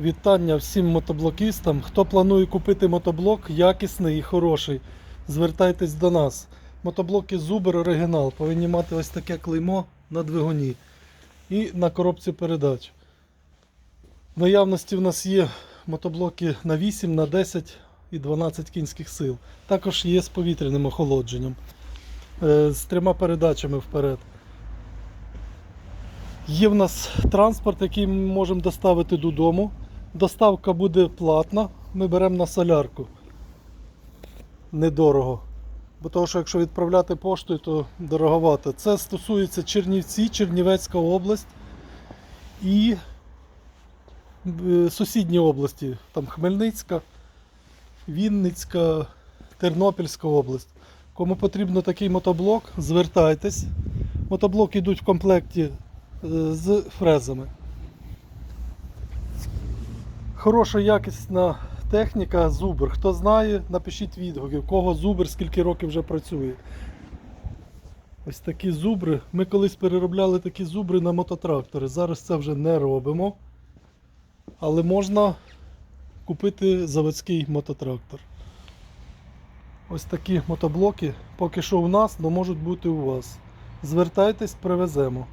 Вітання всім мотоблокістам. Хто планує купити мотоблок якісний і хороший, звертайтесь до нас. Мотоблоки Zuber оригінал повинні мати ось таке клеймо на двигуні і на коробці передач. В наявності в нас є мотоблоки на 8, на 10 і 12 кінських сил. Також є з повітряним охолодженням, е, з трьома передачами вперед. Є в нас транспорт, який ми можемо доставити додому. Доставка буде платна. Ми беремо на солярку. Недорого. Бо того, що якщо відправляти поштою, то дороговато. Це стосується Чернівці, Чернівецька область і е, сусідні області. Там Хмельницька, Вінницька, Тернопільська область. Кому потрібно такий мотоблок, звертайтесь. Мотоблоки йдуть в комплекті е, з фрезами. Хороша якісна техніка Зубр. Хто знає, напишіть відгуки, у кого Зубр, скільки років вже працює. Ось такі зубри. Ми колись переробляли такі зубри на мототрактори. Зараз це вже не робимо. Але можна купити заводський мототрактор. Ось такі мотоблоки поки що у нас, але можуть бути у вас. Звертайтесь, привеземо.